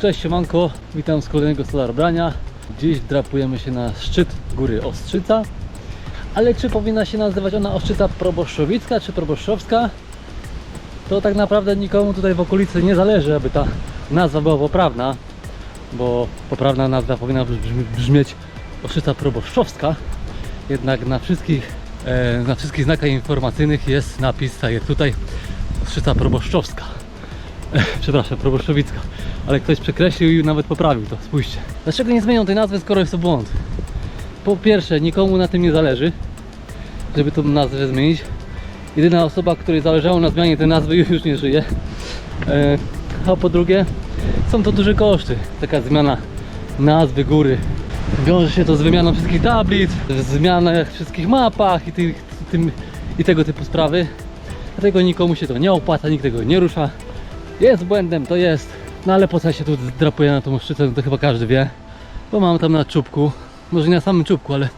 Cześć siemanko, witam z kolejnego Solar Brania. Dziś drapujemy się na szczyt góry Ostrzyca. Ale czy powinna się nazywać ona Ostrzyca Proboszczowicka czy Proboszczowska? To tak naprawdę nikomu tutaj w okolicy nie zależy, aby ta nazwa była poprawna. Bo poprawna nazwa powinna brzmi- brzmieć Ostrzyca Proboszczowska. Jednak na wszystkich, e, na wszystkich znakach informacyjnych jest napis, tak tutaj, Ostrzyca Proboszczowska. Przepraszam, Proboszczowicka. Ale ktoś przekreślił i nawet poprawił to, spójrzcie. Dlaczego nie zmienią tej nazwy, skoro jest to błąd? Po pierwsze, nikomu na tym nie zależy, żeby tą nazwę zmienić. Jedyna osoba, której zależało na zmianie tej nazwy już nie żyje. E, a po drugie, są to duże koszty. Taka zmiana nazwy góry. Wiąże się to z wymianą wszystkich tablic, zmianą wszystkich mapach i, tych, tym, i tego typu sprawy. Dlatego nikomu się to nie opłaca, nikt tego nie rusza. Jest błędem, to jest. No ale po co ja się tu drapuję na tą szczytę, no to chyba każdy wie. Bo mam tam na czubku, może nie na samym czubku, ale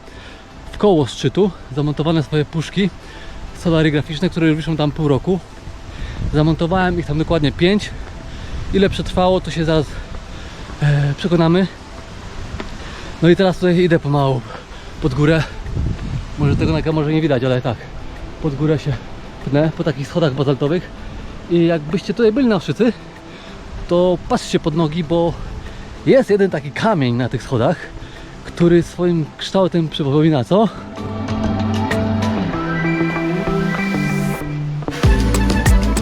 w koło szczytu zamontowane swoje puszki solary które już wiszą tam pół roku. Zamontowałem ich tam dokładnie 5. Ile przetrwało, to się zaraz e, przekonamy. No i teraz tutaj idę pomału pod górę. Może tego na kamerze nie widać, ale tak. Pod górę się pnę po takich schodach bazaltowych. I jakbyście tutaj byli na szczycy, to patrzcie pod nogi, bo jest jeden taki kamień na tych schodach, który swoim kształtem przypomina co?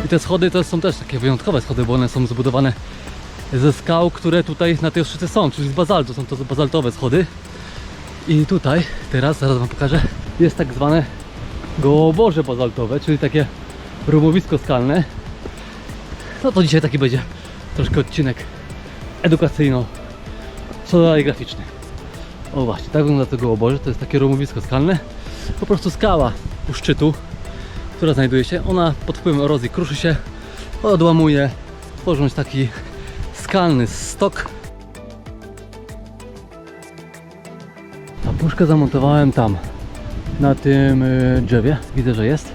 I te schody to są też takie wyjątkowe schody, bo one są zbudowane ze skał, które tutaj na tej szczycie są, czyli z bazaltu, są to bazaltowe schody. I tutaj, teraz, zaraz wam pokażę, jest tak zwane gołoborze bazaltowe, czyli takie rumowisko skalne. No to dzisiaj taki będzie troszkę odcinek edukacyjno graficzny. O właśnie, tak wygląda to gołoborze, to jest takie rumowisko skalne. Po prostu skała u szczytu, która znajduje się, ona pod wpływem erozji kruszy się, odłamuje, tworząc taki skalny stok. A puszkę zamontowałem tam, na tym y, drzewie, widzę, że jest.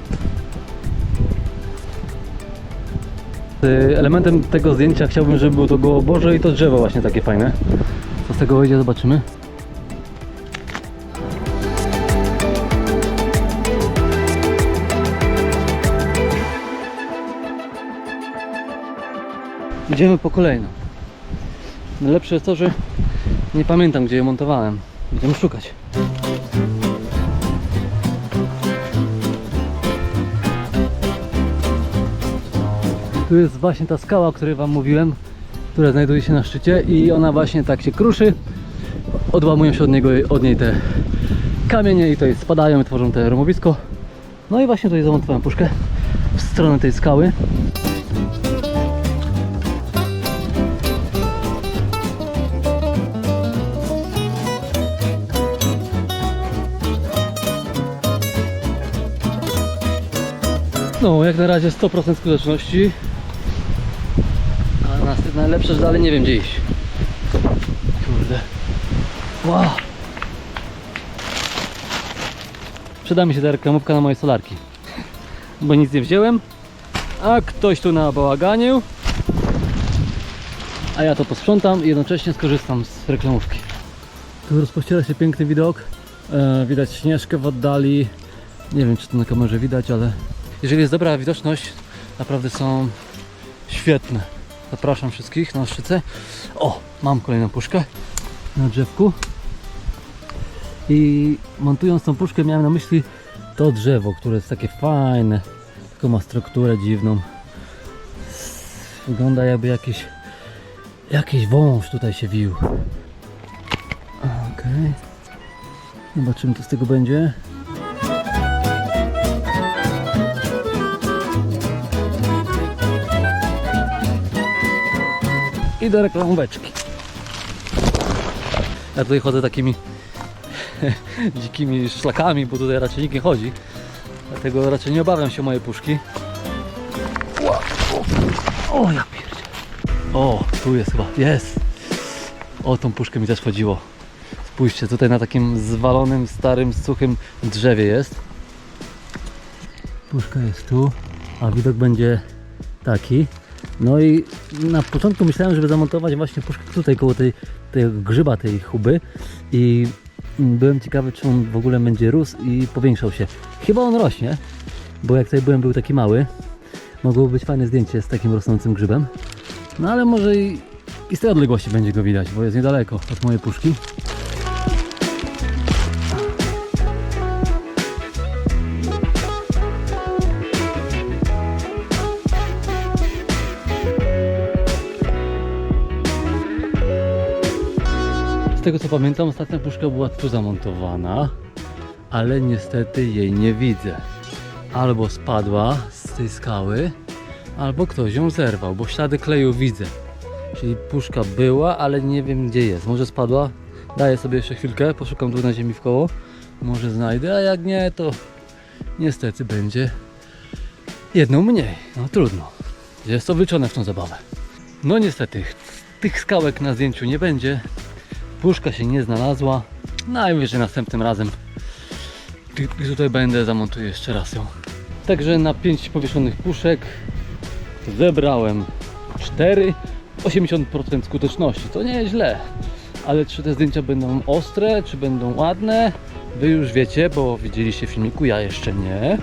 Elementem tego zdjęcia chciałbym, żeby było to gołoborze i to drzewo właśnie takie fajne. Co z tego wyjdzie, zobaczymy. Idziemy po kolejną. Najlepsze jest to, że nie pamiętam gdzie je montowałem. Będziemy szukać. Tu jest właśnie ta skała, o której Wam mówiłem, która znajduje się na szczycie i ona właśnie tak się kruszy. Odłamują się od, niego, od niej te kamienie i tutaj spadają i tworzą te rumowisko. No i właśnie tutaj zamontowałem puszkę w stronę tej skały. No, jak na razie 100% skuteczności. Nas najlepsze, że dalej nie wiem gdzie iść. Kurde. Wow. Przyda mi się ta reklamówka na moje solarki. Bo nic nie wziąłem. A ktoś tu nabałaganił. A ja to posprzątam i jednocześnie skorzystam z reklamówki. Tu rozpościera się piękny widok. E, widać śnieżkę w oddali. Nie wiem czy to na kamerze widać, ale jeżeli jest dobra widoczność, naprawdę są świetne. Zapraszam wszystkich na szczycę. O, mam kolejną puszkę na drzewku. I montując tą puszkę miałem na myśli to drzewo, które jest takie fajne, tylko ma strukturę dziwną. Wygląda jakby jakiś jakiś wąż tutaj się wił. Okej. Zobaczymy co z tego będzie. I do reklamóweczki. Ja tutaj chodzę takimi dzikimi szlakami, bo tutaj raczej nikt nie chodzi. Dlatego raczej nie obawiam się mojej puszki. O ja pierdzie. O, tu jest chyba, jest. O, tą puszkę mi też chodziło. Spójrzcie, tutaj na takim zwalonym, starym, suchym drzewie jest. Puszka jest tu, a widok będzie taki. No i na początku myślałem, żeby zamontować właśnie puszkę tutaj koło tej, tego grzyba, tej chuby i byłem ciekawy, czy on w ogóle będzie rósł i powiększał się. Chyba on rośnie, bo jak tutaj byłem, był taki mały. Mogło być fajne zdjęcie z takim rosnącym grzybem. No ale może i, i z tej odległości będzie go widać, bo jest niedaleko od mojej puszki. Tego co pamiętam, ostatnia puszka była tu zamontowana, ale niestety jej nie widzę. Albo spadła z tej skały, albo ktoś ją zerwał, bo ślady kleju widzę. Czyli puszka była, ale nie wiem gdzie jest. Może spadła? Daję sobie jeszcze chwilkę, poszukam tu na ziemi w koło. Może znajdę, a jak nie, to niestety będzie jedną mniej. No trudno. Jest to wliczone w tą zabawę. No niestety, tych skałek na zdjęciu nie będzie. Puszka się nie znalazła. Najwyżej następnym razem tu- tutaj będę, zamontuję jeszcze raz ją. Także na 5 powieszonych puszek zebrałem 4, 80% skuteczności. To nie jest źle. Ale czy te zdjęcia będą ostre, czy będą ładne? Wy już wiecie, bo widzieliście w filmiku, ja jeszcze nie.